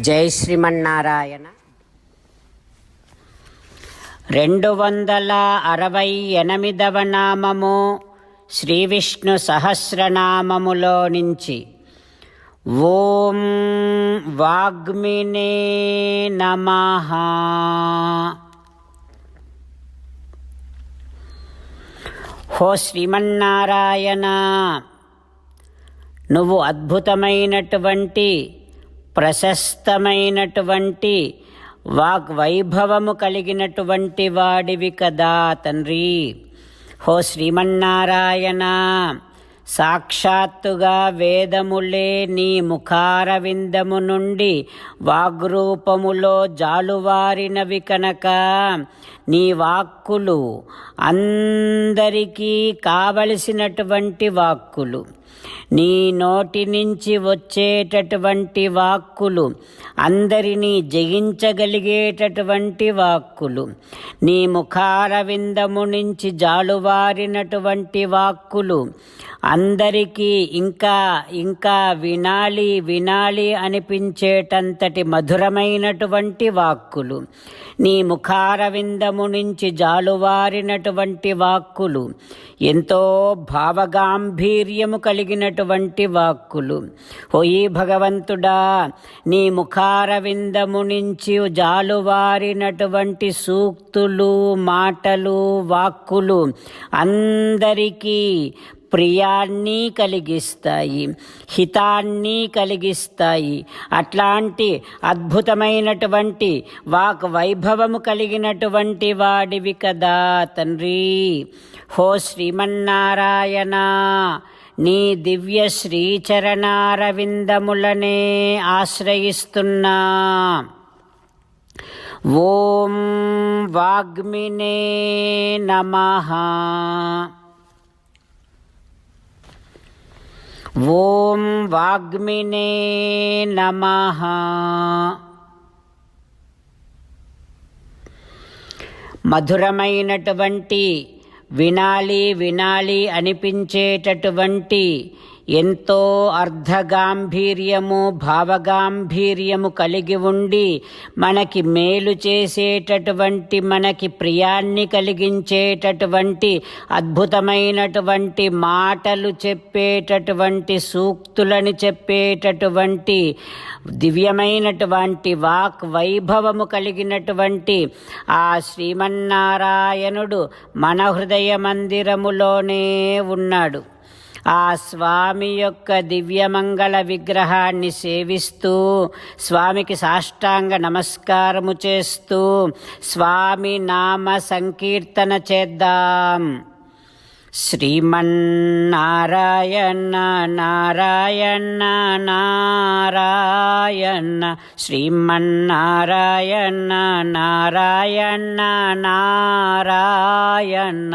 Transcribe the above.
జై శ్రీమన్నారాయణ. రెండు వందల అరవై ఎనిమిదవ నామము శ్రీ విష్ణు సహస్రనామములో నుంచి. ఓం వాగ్మినే నమ. హో శ్రీమన్నారాయణ నువ్వు అద్భుతమైనటువంటి ప్రశస్తమైనటువంటి వాగ్వైభవము కలిగినటువంటి వాడివి కదా తండ్రి. హో శ్రీమన్నారాయణ సాక్షాత్తుగా వేదములే నీ ముఖారవిందము నుండి వాగ్రూపములో జాలువారినవి కనుక. నీ వాక్కులు అందరికీ కావలసినటువంటి వాక్కులు. నీ నోటి నుంచి వచ్చేటటువంటి వాక్కులు అందరినీ జయించగలిగేటటువంటి వాక్కులు నీ ముఖారవిందము నుంచి జాలువారినటువంటి వాక్కులు అందరికీ ఇంకా ఇంకా వినాలి వినాలి అనిపించేటంతటి మధురమైనటువంటి వాక్కులు. నీ ముఖారవిందము నుంచి జాలువారినటువంటి వాక్కులు. ఎంతో భావగాంభీర్యము కలిగినటువంటి వాక్కులు. ఓయి భగవంతుడా నీ ముఖారవిందము నుంచి జాలువారినటువంటి సూక్తులు మాటలు వాక్కులు అందరికీ ప్రియాన్ని కలిగిస్తాయి హితాన్ని కలిగిస్తాయి. అట్లాంటి అద్భుతమైనటువంటి వాక్ వైభవము కలిగినటువంటి వాడివి కదా తండ్రి. హో శ్రీమన్నారాయణ నీ దివ్య శ్రీచరణారవిందములనే ఆశ్రయిస్తున్నా. ఓం వాగ్మినే నమః. ఓం వాగ్మినే నమ. మధురమైనటువంటి వినాలి వినాలి అనిపించేటటువంటి ఎంతో అర్ధగాంభీర్యము భావగాంభీర్యము కలిగి ఉండి మనకి మేలు చేసేటటువంటి మనకి ప్రియాన్ని కలిగించేటటువంటి అద్భుతమైనటువంటి మాటలు చెప్పేటటువంటి సూక్తులను చెప్పేటటువంటి దివ్యమైనటువంటి వాక్ వైభవము కలిగినటువంటి ఆ శ్రీమన్నారాయణుడు మన హృదయ మందిరములోనే ఉన్నాడు. ఆ స్వామి యొక్క దివ్యమంగళ విగ్రహాన్ని సేవిస్తూ స్వామికి సాష్టాంగ నమస్కారము చేస్తూ స్వామి నామ సంకీర్తన చేద్దాం. శ్రీమన్నారాయణ నారాయణ నారాయణ శ్రీమన్నారాయణ నారాయణ నారాయణ.